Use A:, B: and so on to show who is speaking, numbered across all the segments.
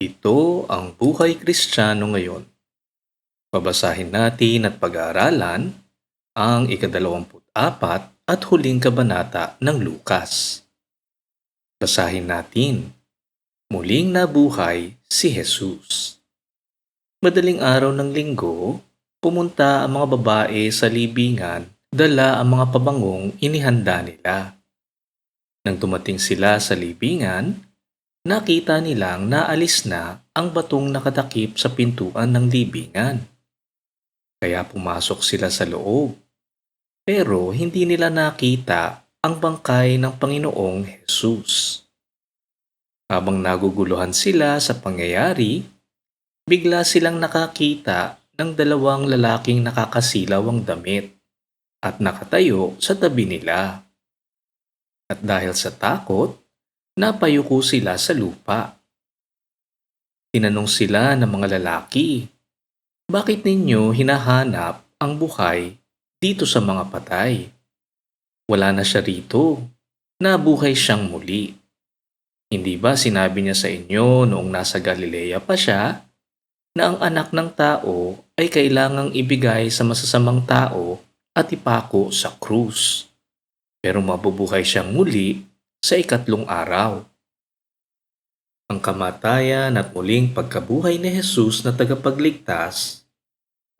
A: Ito ang buhay kristyano ngayon. Babasahin natin at pag-aaralan ang ikadalawamput apat at huling kabanata ng Lukas. Basahin natin. Muling nabuhay si Jesus. Madaling araw ng linggo, pumunta ang mga babae sa libingan dala ang mga pabangong inihanda nila. Nang dumating sila sa libingan, nakita nilang naalis na ang batong nakatakip sa pintuan ng libingan. Kaya pumasok sila sa loob. Pero hindi nila nakita ang bangkay ng Panginoong Jesus. Habang naguguluhan sila sa pangyayari, bigla silang nakakita ng dalawang lalaking nakakasilaw ang damit at nakatayo sa tabi nila. At dahil sa takot, napayuko sila sa lupa. Tinanong sila ng mga lalaki, Bakit ninyo hinahanap ang buhay dito sa mga patay? Wala na siya rito. Nabuhay siyang muli. Hindi ba sinabi niya sa inyo noong nasa Galilea pa siya na ang anak ng tao ay kailangang ibigay sa masasamang tao at ipako sa krus? Pero mabubuhay siyang muli sa ikatlong araw. Ang kamatayan at muling pagkabuhay ni Jesus na tagapagligtas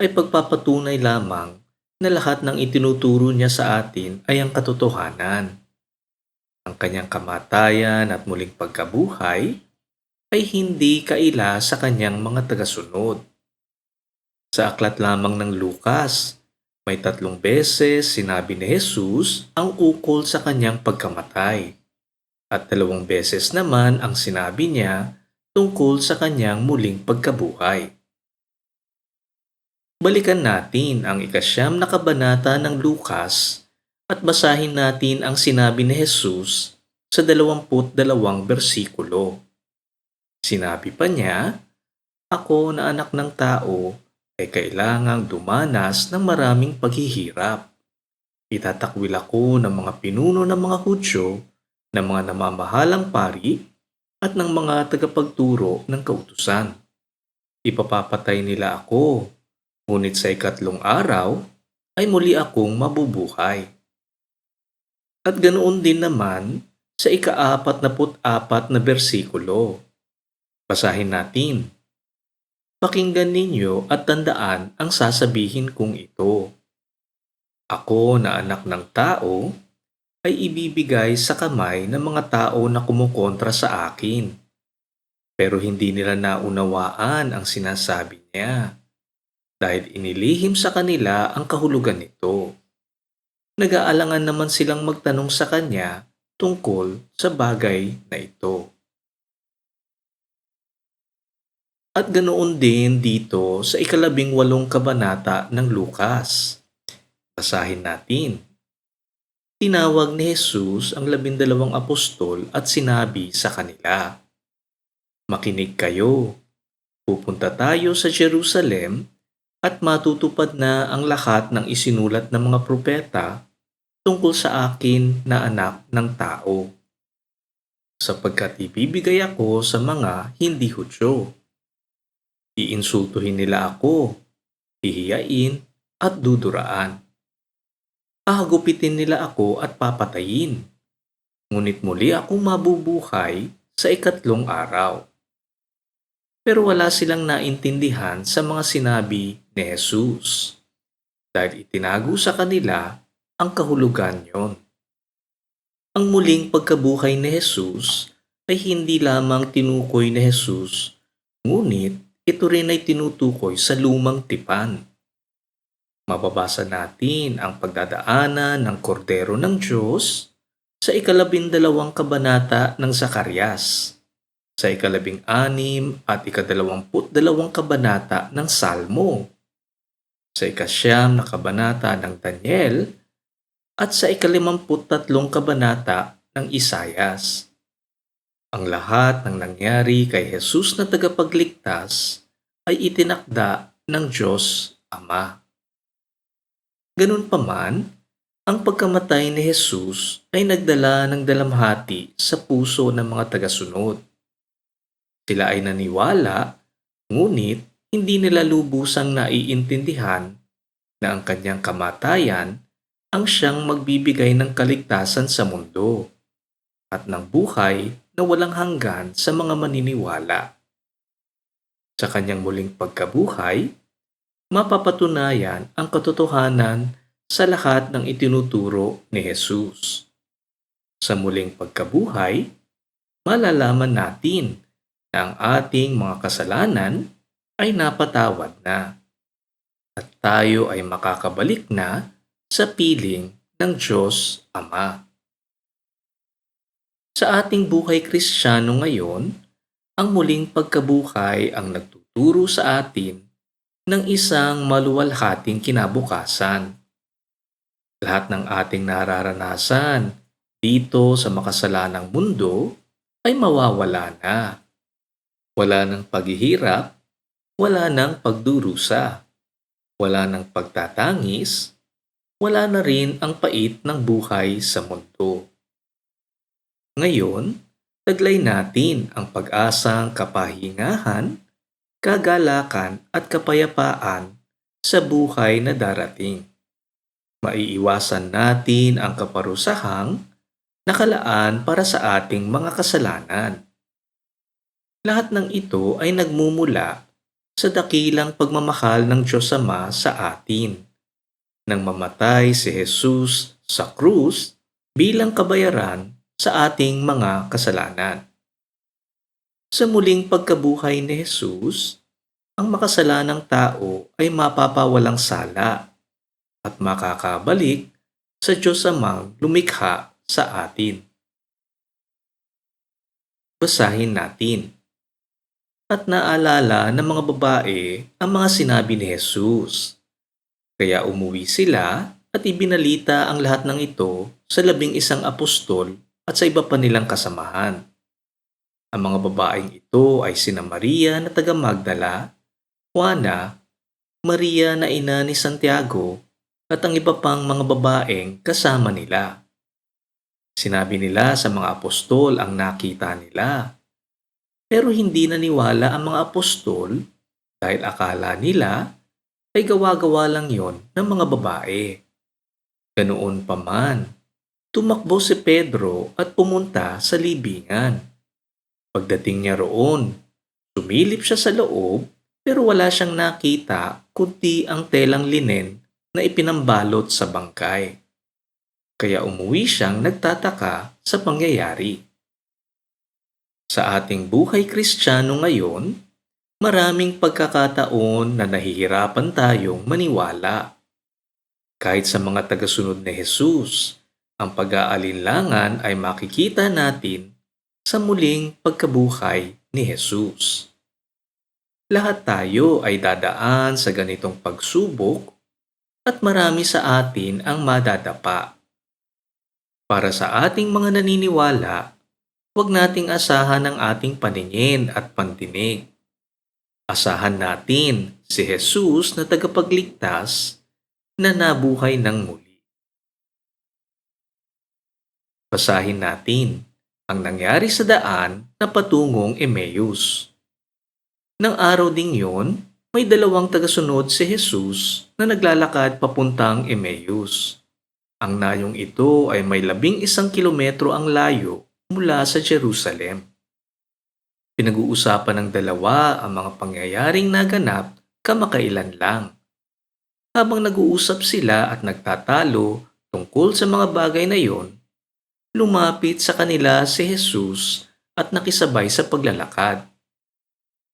A: ay pagpapatunay lamang na lahat ng itinuturo niya sa atin ay ang katotohanan. Ang kanyang kamatayan at muling pagkabuhay ay hindi kaila sa kanyang mga tagasunod. Sa aklat lamang ng Lukas, may tatlong beses sinabi ni Jesus ang ukol sa kanyang pagkamatay. At dalawang beses naman ang sinabi niya tungkol sa kanyang muling pagkabuhay. Balikan natin ang ikasyam na kabanata ng Lukas at basahin natin ang sinabi ni Jesus sa dalawamput dalawang bersikulo. Sinabi pa niya, Ako na anak ng tao ay kailangang dumanas ng maraming paghihirap. Itatakwil ako ng mga pinuno ng mga Hudyo, ng mga namamahalang pari, at ng mga tagapagturo ng kautusan. Ipapapatay nila ako, ngunit sa ikatlong araw ay muli akong mabubuhay. At ganoon din naman sa ikaapat na put-apat na bersikulo. Basahin natin. Pakinggan ninyo at tandaan ang sasabihin kong ito. Ako na anak ng tao ay ibibigay sa kamay ng mga tao na kumukontra sa akin. Pero hindi nila naunawaan ang sinasabi niya dahil inilihim sa kanila ang kahulugan nito. Nag-aalangan naman silang magtanong sa kanya tungkol sa bagay na ito. At ganoon din dito sa ikalabing walong kabanata ng Lukas. Basahin natin. Tinawag ni Jesus ang labindalawang apostol at sinabi sa kanila, Makinig kayo, pupunta tayo sa Jerusalem at matutupad na ang lahat ng isinulat ng mga propeta tungkol sa akin na anak ng tao. Sapagkat ibibigay ako sa mga hindi hudyo. Iinsultuhin nila ako, hihiyain at duduraan. Ahagupitin nila ako at papatayin. Ngunit muli akong mabubuhay sa ikatlong araw. Pero wala silang naintindihan sa mga sinabi ni Jesus dahil itinago sa kanila ang kahulugan yon. Ang muling pagkabuhay ni Jesus ay hindi lamang tinukoy ni Jesus, ngunit ito rin ay tinutukoy sa lumang tipan. Mababasa natin ang pagdadaanan ng kordero ng Diyos sa ikalabindalawang kabanata ng Zakarias, sa ikalabing anim at ikadalawamput dalawang kabanata ng Salmo, sa ikasyam na kabanata ng Daniel, at sa ikalimamput tatlong kabanata ng Isayas. Ang lahat ng nangyari kay Jesus na tagapagligtas ay itinakda ng Diyos Ama. Ganun pa man, ang pagkamatay ni Jesus ay nagdala ng dalamhati sa puso ng mga tagasunod. Sila ay naniwala, ngunit hindi nila lubusang naiintindihan na ang kanyang kamatayan ang siyang magbibigay ng kaligtasan sa mundo at ng buhay na walang hanggan sa mga maniniwala. Sa kanyang muling pagkabuhay, mapapatunayan ang katotohanan sa lahat ng itinuturo ni Jesus. Sa muling pagkabuhay, malalaman natin na ang ating mga kasalanan ay napatawad na at tayo ay makakabalik na sa piling ng Diyos Ama. Sa ating buhay kristyano ngayon, ang muling pagkabuhay ang nagtuturo sa atin ng isang maluwalhating kinabukasan. Lahat ng ating nararanasan dito sa makasalanang mundo ay mawawala na. Wala ng paghihirap, wala ng pagdurusa, wala ng pagtatangis, wala na rin ang pait ng buhay sa mundo. Ngayon, taglay natin ang pag-asang kapahingahan, kagalakan at kapayapaan sa buhay na darating. Maiiwasan natin ang kaparusahang nakalaan para sa ating mga kasalanan. Lahat ng ito ay nagmumula sa dakilang pagmamahal ng Diyos Ama sa atin. Nang mamatay si Jesus sa krus bilang kabayaran sa ating mga kasalanan. Sa muling pagkabuhay ni Jesus, ang makasalanang tao ay mapapawalang sala at makakabalik sa Diyos Amang lumikha sa atin. Basahin natin. At naalala ng mga babae ang mga sinabi ni Jesus. Kaya umuwi sila at ibinalita ang lahat ng ito sa labing isang apostol at sa iba pa nilang kasamahan. Ang mga babaeng ito ay sina Maria na taga Magdala, Juana, Maria na ina ni Santiago at ang iba pang mga babaeng kasama nila. Sinabi nila sa mga apostol ang nakita nila. Pero hindi naniwala ang mga apostol dahil akala nila ay gawa-gawa lang yon ng mga babae. Ganoon pa man, tumakbo si Pedro at pumunta sa libingan. Pagdating niya roon, sumilip siya sa loob pero wala siyang nakita kundi ang telang linen na ipinambalot sa bangkay. Kaya umuwi siyang nagtataka sa pangyayari. Sa ating buhay kristyano ngayon, maraming pagkakataon na nahihirapan tayong maniwala. Kahit sa mga tagasunod ni Jesus, ang pag-aalinlangan ay makikita natin sa muling pagkabuhay ni Jesus. Lahat tayo ay dadaan sa ganitong pagsubok at marami sa atin ang madadapa. Para sa ating mga naniniwala, huwag nating asahan ang ating paningin at pandinig. Asahan natin si Jesus na tagapagligtas na nabuhay ng muli. Basahin natin ang nangyari sa daan na patungong Emmaus. Nang araw ding yon, may dalawang tagasunod si Jesus na naglalakad papuntang Emmaus. Ang nayong ito ay may labing isang kilometro ang layo mula sa Jerusalem. Pinag-uusapan ng dalawa ang mga pangyayaring naganap kamakailan lang. Habang nag-uusap sila at nagtatalo tungkol sa mga bagay na yon, lumapit sa kanila si Jesus at nakisabay sa paglalakad.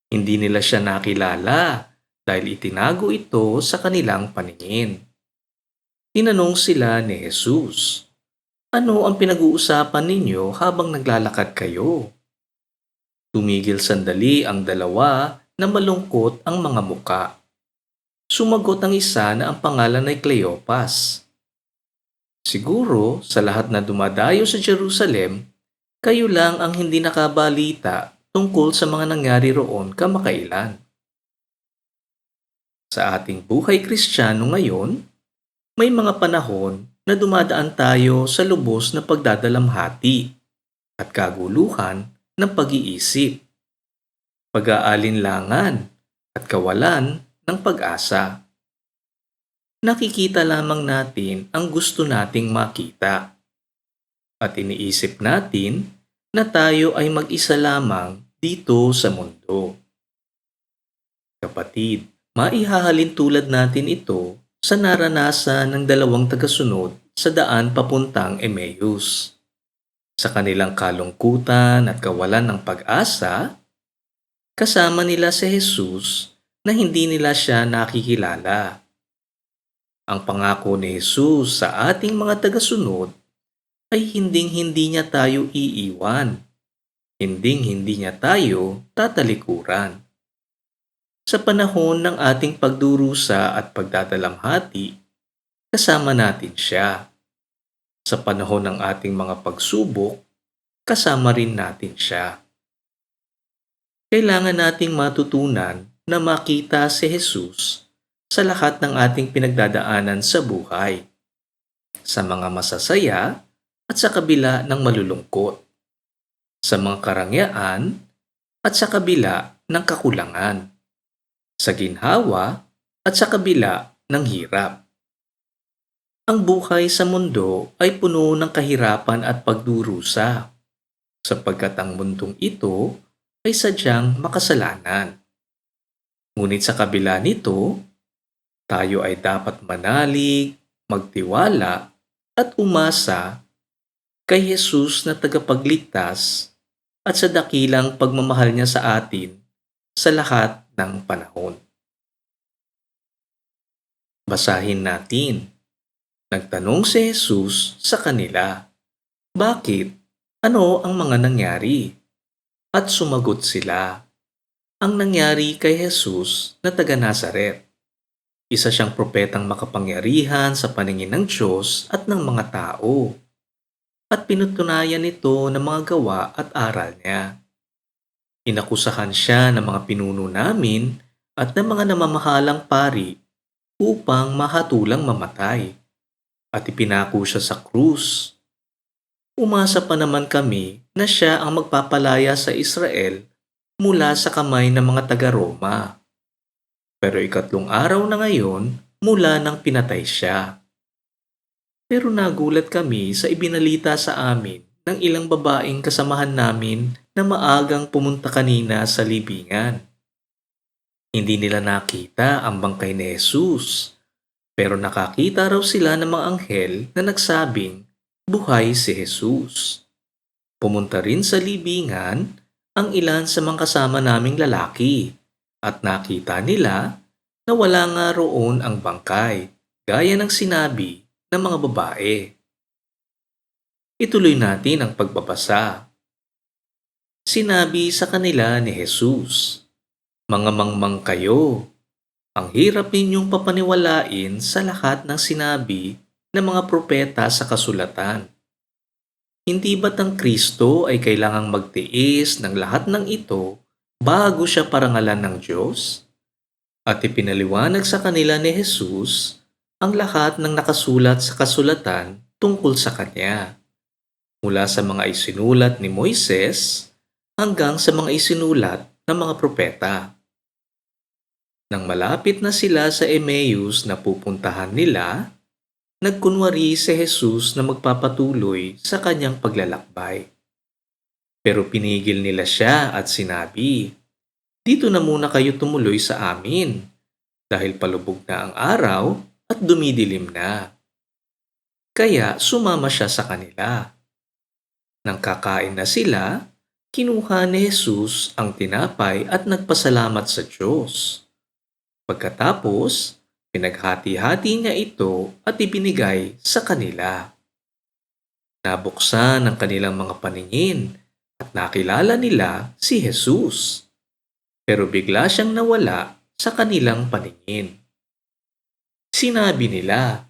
A: Hindi nila siya nakilala dahil itinago ito sa kanilang paningin. Tinanong sila ni Jesus, Ano ang pinag-uusapan ninyo habang naglalakad kayo? Tumigil sandali ang dalawa na malungkot ang mga muka. Sumagot ang isa na ang pangalan ay Cleopas. Siguro sa lahat na dumadayo sa Jerusalem, kayo lang ang hindi nakabalita tungkol sa mga nangyari roon kamakailan. Sa ating buhay kristyano ngayon, may mga panahon na dumadaan tayo sa lubos na pagdadalamhati at kaguluhan ng pag-iisip. pag-aalinlangan at kawalan ng pag-asa. Nakikita lamang natin ang gusto nating makita. At iniisip natin na tayo ay mag-isa lamang dito sa mundo. Kapatid, maihahalin tulad natin ito sa naranasan ng dalawang tagasunod sa daan papuntang Emmaus. Sa kanilang kalungkutan at kawalan ng pag-asa, kasama nila si Jesus na hindi nila siya nakikilala. Ang pangako ni Jesus sa ating mga tagasunod ay hinding-hindi niya tayo iiwan. Hinding-hindi niya tayo tatalikuran. Sa panahon ng ating pagdurusa at pagdadalamhati, kasama natin siya. Sa panahon ng ating mga pagsubok, kasama rin natin siya kailangan nating matutunan na makita si Jesus sa lahat ng ating pinagdadaanan sa buhay, sa mga masasaya at sa kabila ng malulungkot, sa mga karangyaan at sa kabila ng kakulangan, sa ginhawa at sa kabila ng hirap. Ang buhay sa mundo ay puno ng kahirapan at pagdurusa, sapagkat ang mundong ito ay sadyang makasalanan. Ngunit sa kabila nito, tayo ay dapat manalig, magtiwala at umasa kay Jesus na tagapagligtas at sa dakilang pagmamahal niya sa atin sa lahat ng panahon. Basahin natin. Nagtanong si Jesus sa kanila, Bakit? Ano ang mga nangyari? At sumagot sila, Ang nangyari kay Jesus na taga Nazaret. Isa siyang propetang makapangyarihan sa paningin ng Diyos at ng mga tao. At pinutunayan nito ng mga gawa at aral niya. Inakusahan siya ng mga pinuno namin at ng mga namamahalang pari upang mahatulang mamatay. At ipinako siya sa krus umasa pa naman kami na siya ang magpapalaya sa Israel mula sa kamay ng mga taga-Roma. Pero ikatlong araw na ngayon mula nang pinatay siya. Pero nagulat kami sa ibinalita sa amin ng ilang babaeng kasamahan namin na maagang pumunta kanina sa libingan. Hindi nila nakita ang bangkay ni Jesus, pero nakakita raw sila ng mga anghel na nagsabing buhay si Jesus. Pumunta rin sa libingan ang ilan sa mga kasama naming lalaki at nakita nila na wala nga roon ang bangkay gaya ng sinabi ng mga babae. Ituloy natin ang pagbabasa. Sinabi sa kanila ni Jesus, Mga mangmang kayo, ang hirap ninyong papaniwalain sa lahat ng sinabi ng mga propeta sa kasulatan. Hindi ba't ang Kristo ay kailangang magtiis ng lahat ng ito bago siya parangalan ng Diyos? At ipinaliwanag sa kanila ni Jesus ang lahat ng nakasulat sa kasulatan tungkol sa Kanya. Mula sa mga isinulat ni Moises hanggang sa mga isinulat ng mga propeta. Nang malapit na sila sa Emmaus na pupuntahan nila, nagkunwari si Jesus na magpapatuloy sa kanyang paglalakbay. Pero pinigil nila siya at sinabi, Dito na muna kayo tumuloy sa amin, dahil palubog na ang araw at dumidilim na. Kaya sumama siya sa kanila. Nang kakain na sila, kinuha ni Jesus ang tinapay at nagpasalamat sa Diyos. Pagkatapos, Pinaghati-hati niya ito at ibinigay sa kanila. Nabuksan ang kanilang mga paningin at nakilala nila si Jesus. Pero bigla siyang nawala sa kanilang paningin. Sinabi nila,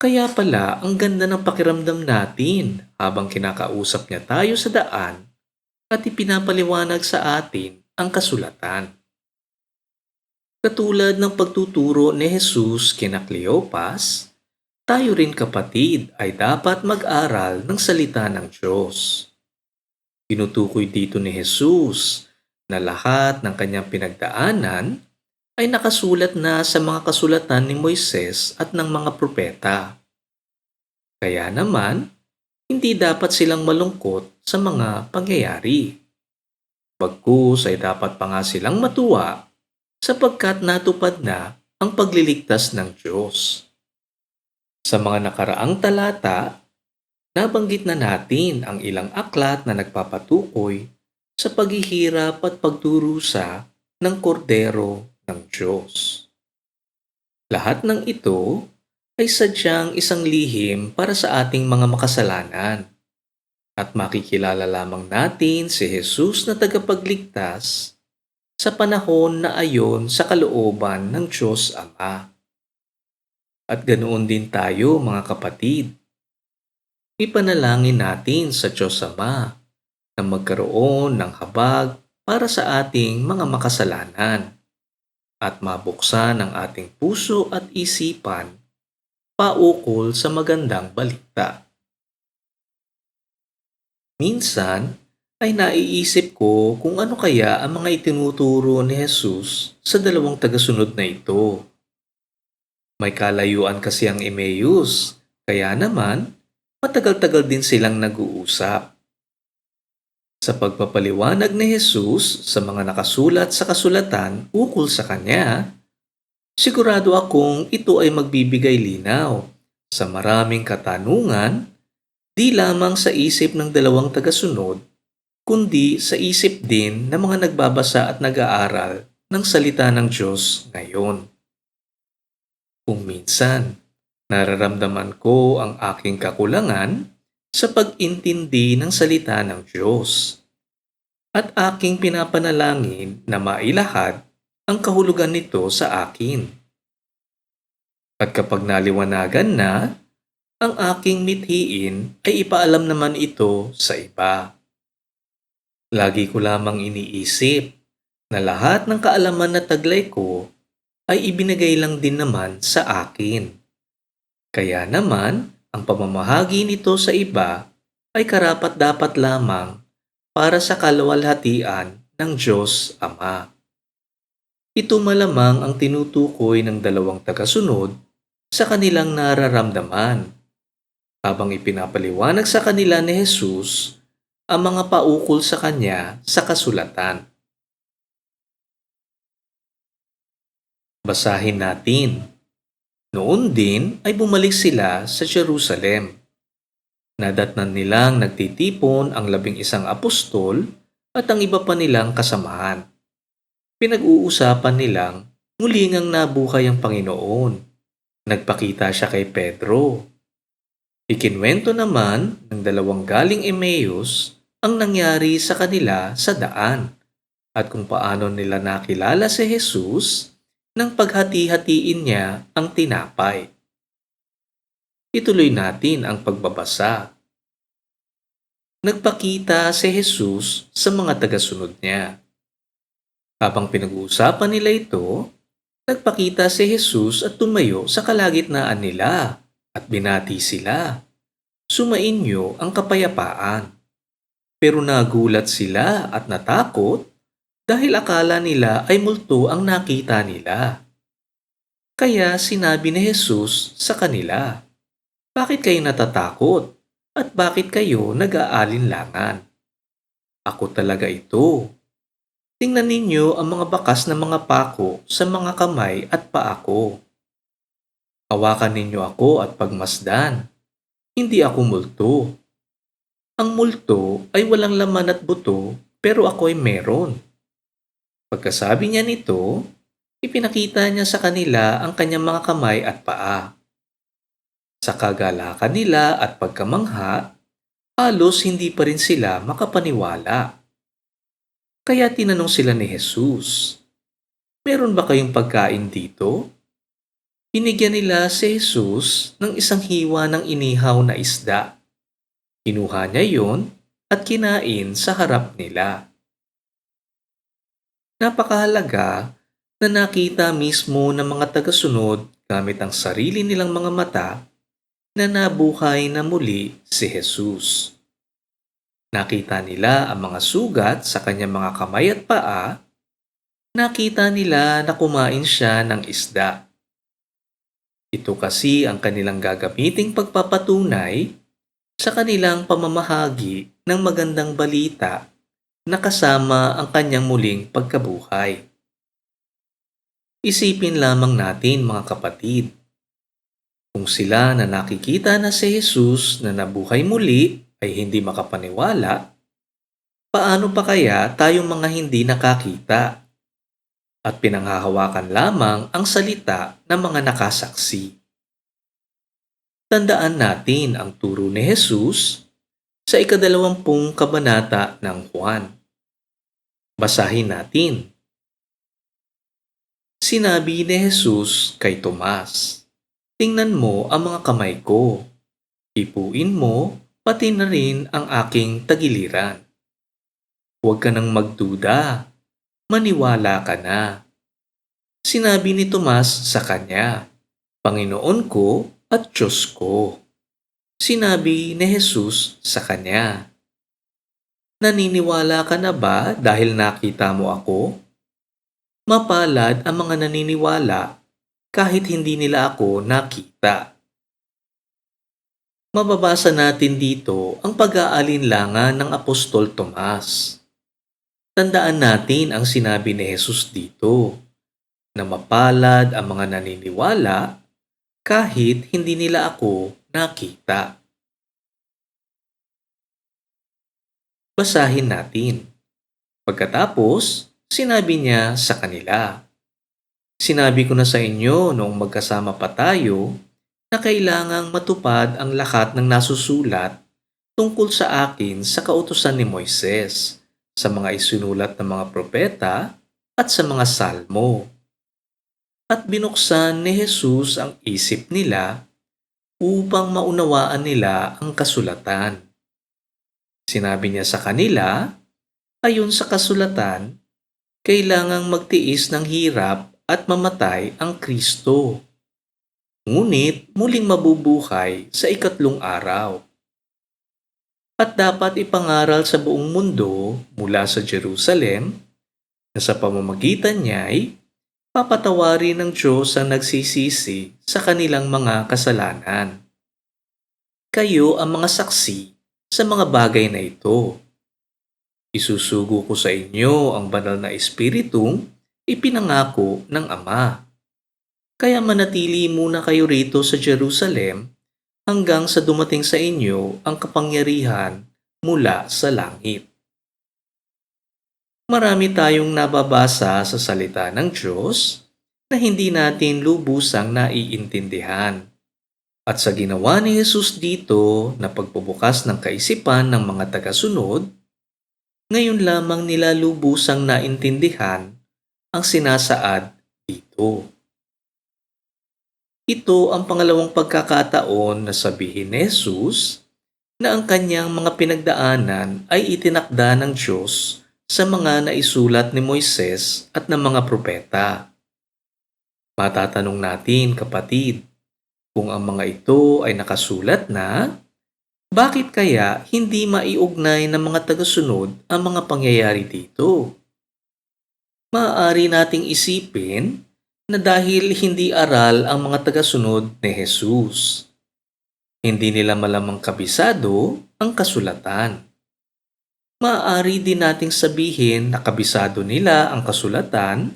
A: kaya pala ang ganda ng pakiramdam natin habang kinakausap niya tayo sa daan at ipinapaliwanag sa atin ang kasulatan. Katulad ng pagtuturo ni Jesus kina Cleopas, tayo rin kapatid ay dapat mag-aral ng salita ng Diyos. Tinutukoy dito ni Jesus na lahat ng kanyang pinagdaanan ay nakasulat na sa mga kasulatan ni Moises at ng mga propeta. Kaya naman, hindi dapat silang malungkot sa mga pangyayari. Bagkus ay dapat pa nga silang matuwa sapagkat natupad na ang pagliligtas ng Diyos. Sa mga nakaraang talata, nabanggit na natin ang ilang aklat na nagpapatukoy sa paghihirap at pagdurusa ng kordero ng Diyos. Lahat ng ito ay sadyang isang lihim para sa ating mga makasalanan at makikilala lamang natin si Jesus na tagapagligtas sa panahon na ayon sa kalooban ng Diyos Ama. At ganoon din tayo mga kapatid. Ipanalangin natin sa Diyos Ama na magkaroon ng habag para sa ating mga makasalanan at mabuksan ang ating puso at isipan paukol sa magandang balita. Minsan ay naiisip ko kung ano kaya ang mga itinuturo ni Jesus sa dalawang tagasunod na ito. May kalayuan kasi ang Emmaus, kaya naman matagal-tagal din silang nag-uusap. Sa pagpapaliwanag ni Jesus sa mga nakasulat sa kasulatan ukol sa Kanya, sigurado akong ito ay magbibigay linaw sa maraming katanungan di lamang sa isip ng dalawang tagasunod, kundi sa isip din ng mga nagbabasa at nag-aaral ng salita ng Diyos ngayon. Kung minsan, nararamdaman ko ang aking kakulangan sa pag-intindi ng salita ng Diyos. At aking pinapanalangin na mailahad ang kahulugan nito sa akin. At kapag naliwanagan na, ang aking mithiin ay ipaalam naman ito sa iba. Lagi ko lamang iniisip na lahat ng kaalaman na taglay ko ay ibinigay lang din naman sa akin. Kaya naman, ang pamamahagi nito sa iba ay karapat-dapat lamang para sa kalwalhatian ng Diyos Ama. Ito malamang ang tinutukoy ng dalawang tagasunod sa kanilang nararamdaman habang ipinapaliwanag sa kanila ni Jesus ang mga paukol sa kanya sa kasulatan. Basahin natin. Noon din ay bumalik sila sa Jerusalem. Nadatnan nilang nagtitipon ang labing isang apostol at ang iba pa nilang kasamahan. Pinag-uusapan nilang muling ang nabuhay ang Panginoon. Nagpakita siya kay Pedro. Ikinwento naman ng dalawang galing Emmaus ang nangyari sa kanila sa daan at kung paano nila nakilala si Jesus nang paghati-hatiin niya ang tinapay. Ituloy natin ang pagbabasa. Nagpakita si Jesus sa mga tagasunod niya. Habang pinag-uusapan nila ito, nagpakita si Jesus at tumayo sa kalagitnaan nila at binati sila. Sumainyo ang kapayapaan. Pero nagulat sila at natakot dahil akala nila ay multo ang nakita nila. Kaya sinabi ni Jesus sa kanila, Bakit kayo natatakot at bakit kayo nag-aalinlangan? Ako talaga ito. Tingnan ninyo ang mga bakas ng mga pako sa mga kamay at paa ko. Hawakan ninyo ako at pagmasdan. Hindi ako multo. Ang multo ay walang laman at buto pero ako ay meron. Pagkasabi niya nito, ipinakita niya sa kanila ang kanyang mga kamay at paa. Sa kagalakan nila at pagkamangha, halos hindi pa rin sila makapaniwala. Kaya tinanong sila ni Jesus, Meron ba kayong pagkain dito? Binigyan nila si Jesus ng isang hiwa ng inihaw na isda. Kinuha niya yon at kinain sa harap nila. Napakahalaga na nakita mismo ng mga tagasunod gamit ang sarili nilang mga mata na nabuhay na muli si Jesus. Nakita nila ang mga sugat sa kanyang mga kamay at paa. Nakita nila na kumain siya ng isda. Ito kasi ang kanilang gagamiting pagpapatunay sa kanilang pamamahagi ng magandang balita na kasama ang kanyang muling pagkabuhay. Isipin lamang natin mga kapatid, kung sila na nakikita na si Jesus na nabuhay muli ay hindi makapaniwala, paano pa kaya tayong mga hindi nakakita? At pinanghahawakan lamang ang salita ng mga nakasaksi. Tandaan natin ang turo ni Jesus sa ikadalawampung kabanata ng Juan. Basahin natin. Sinabi ni Jesus kay Tomas, Tingnan mo ang mga kamay ko. Ipuin mo pati na rin ang aking tagiliran. Huwag ka nang magduda. Maniwala ka na. Sinabi ni Tomas sa kanya, Panginoon ko at Diyos ko. Sinabi ni Jesus sa kanya, Naniniwala ka na ba dahil nakita mo ako? Mapalad ang mga naniniwala kahit hindi nila ako nakita. Mababasa natin dito ang pag-aalinlangan ng Apostol Tomas. Tandaan natin ang sinabi ni Jesus dito, na mapalad ang mga naniniwala kahit hindi nila ako nakita. Basahin natin. Pagkatapos, sinabi niya sa kanila, Sinabi ko na sa inyo noong magkasama pa tayo na kailangang matupad ang lahat ng nasusulat tungkol sa akin sa kautusan ni Moises, sa mga isinulat ng mga propeta at sa mga salmo. At binuksan ni Jesus ang isip nila upang maunawaan nila ang kasulatan. Sinabi niya sa kanila, ayon sa kasulatan, kailangang magtiis ng hirap at mamatay ang Kristo ngunit muling mabubuhay sa ikatlong araw. At dapat ipangaral sa buong mundo mula sa Jerusalem na sa pamamagitan niya ay papatawarin ng Diyos ang nagsisisi sa kanilang mga kasalanan. Kayo ang mga saksi sa mga bagay na ito. Isusugo ko sa inyo ang banal na espiritong ipinangako ng Ama kaya manatili muna kayo rito sa Jerusalem hanggang sa dumating sa inyo ang kapangyarihan mula sa langit. Marami tayong nababasa sa salita ng Diyos na hindi natin lubusang naiintindihan. At sa ginawa ni Jesus dito na pagbubukas ng kaisipan ng mga tagasunod, ngayon lamang nila lubusang naintindihan ang sinasaad dito. Ito ang pangalawang pagkakataon na sabihin ni Jesus na ang kanyang mga pinagdaanan ay itinakda ng Diyos sa mga naisulat ni Moises at ng mga propeta. Matatanong natin kapatid, kung ang mga ito ay nakasulat na, bakit kaya hindi maiugnay ng mga tagasunod ang mga pangyayari dito? Maaari nating isipin na dahil hindi aral ang mga tagasunod ni Jesus. Hindi nila malamang kabisado ang kasulatan. Maaari din nating sabihin na kabisado nila ang kasulatan,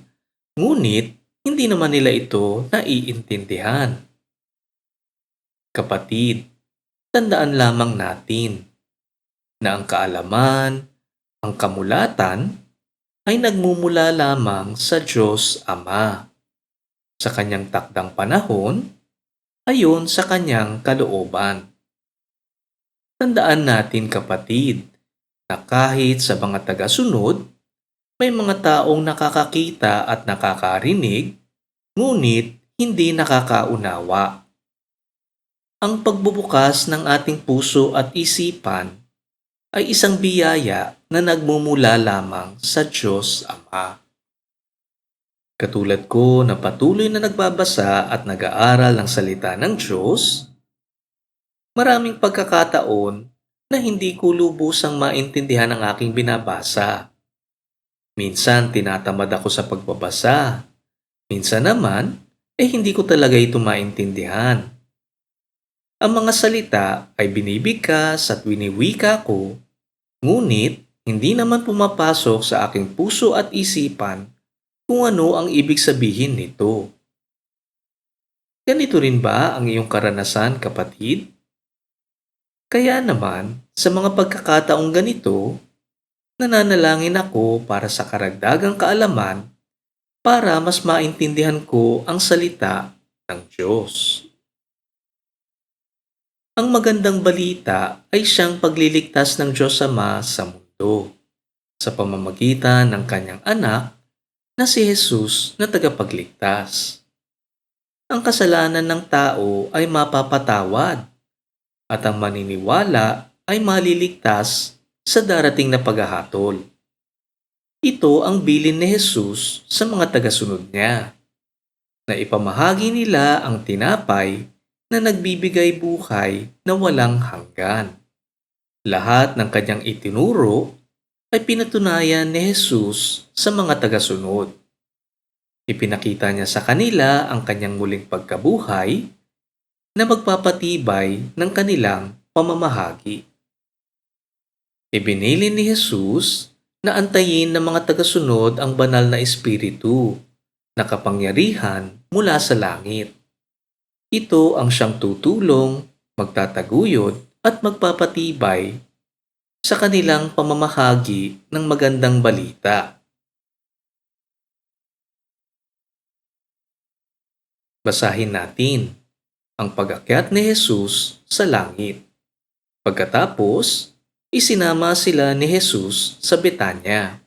A: ngunit hindi naman nila ito naiintindihan. Kapatid, tandaan lamang natin na ang kaalaman, ang kamulatan, ay nagmumula lamang sa Diyos Ama sa kanyang takdang panahon ayon sa kanyang kalooban. Tandaan natin kapatid na kahit sa mga tagasunod, may mga taong nakakakita at nakakarinig, ngunit hindi nakakaunawa. Ang pagbubukas ng ating puso at isipan ay isang biyaya na nagmumula lamang sa Diyos Ama. Katulad ko na patuloy na nagbabasa at nag-aaral ng salita ng Diyos, maraming pagkakataon na hindi ko lubusang maintindihan ang aking binabasa. Minsan tinatamad ako sa pagbabasa. Minsan naman, eh hindi ko talaga ito maintindihan. Ang mga salita ay binibigkas at winiwika ko, ngunit hindi naman pumapasok sa aking puso at isipan kung ano ang ibig sabihin nito. Ganito rin ba ang iyong karanasan, kapatid? Kaya naman, sa mga pagkakataong ganito, nananalangin ako para sa karagdagang kaalaman para mas maintindihan ko ang salita ng Diyos. Ang magandang balita ay siyang pagliligtas ng Diyos Ama sa mundo sa pamamagitan ng kanyang anak na si Jesus na tagapagligtas. Ang kasalanan ng tao ay mapapatawad at ang maniniwala ay maliligtas sa darating na paghahatol. Ito ang bilin ni Jesus sa mga tagasunod niya, na ipamahagi nila ang tinapay na nagbibigay buhay na walang hanggan. Lahat ng kanyang itinuro ay pinatunayan ni Jesus sa mga tagasunod. Ipinakita niya sa kanila ang kanyang muling pagkabuhay na magpapatibay ng kanilang pamamahagi. Ibinili ni Jesus na antayin ng mga tagasunod ang banal na espiritu na kapangyarihan mula sa langit. Ito ang siyang tutulong, magtataguyod at magpapatibay sa kanilang pamamahagi ng magandang balita. Basahin natin ang pag-akyat ni Jesus sa langit. Pagkatapos, isinama sila ni Jesus sa Betanya.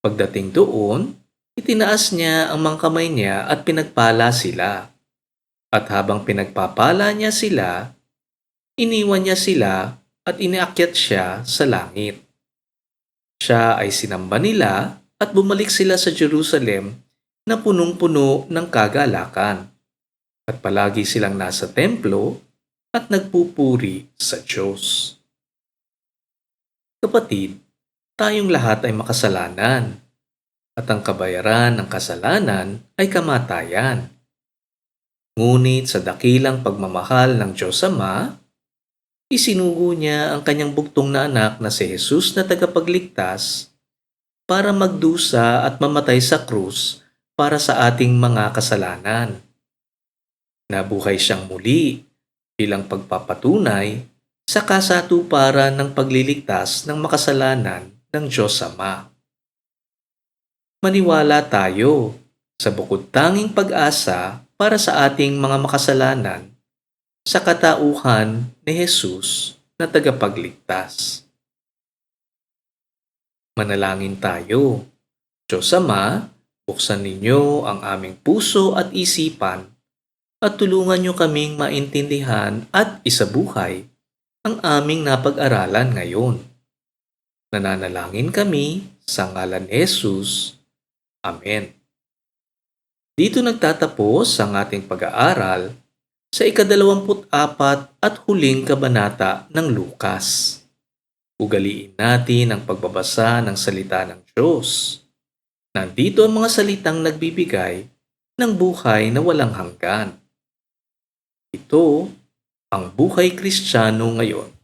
A: Pagdating doon, itinaas niya ang mga kamay niya at pinagpala sila. At habang pinagpapala niya sila, iniwan niya sila at iniakyat siya sa langit. Siya ay sinamba nila at bumalik sila sa Jerusalem na punong-puno ng kagalakan. At palagi silang nasa templo at nagpupuri sa Diyos. Kapatid, tayong lahat ay makasalanan at ang kabayaran ng kasalanan ay kamatayan. Ngunit sa dakilang pagmamahal ng Diyos Ama, isinugo niya ang kanyang buktong na anak na si Jesus na tagapagligtas para magdusa at mamatay sa krus para sa ating mga kasalanan. Nabuhay siyang muli bilang pagpapatunay sa kasatuparan ng pagliligtas ng makasalanan ng Diyos Ama. Maniwala tayo sa bukod tanging pag-asa para sa ating mga makasalanan sa katauhan ni Jesus na tagapagligtas. Manalangin tayo. Diyos Ama, buksan ninyo ang aming puso at isipan at tulungan niyo kaming maintindihan at isabuhay ang aming napag-aralan ngayon. Nananalangin kami sa ngalan ni Jesus. Amen. Dito nagtatapos ang ating pag-aaral sa ikadalawamput apat at huling kabanata ng Lukas. Ugaliin natin ang pagbabasa ng salita ng Diyos. Nandito ang mga salitang nagbibigay ng buhay na walang hanggan. Ito ang buhay kristyano ngayon.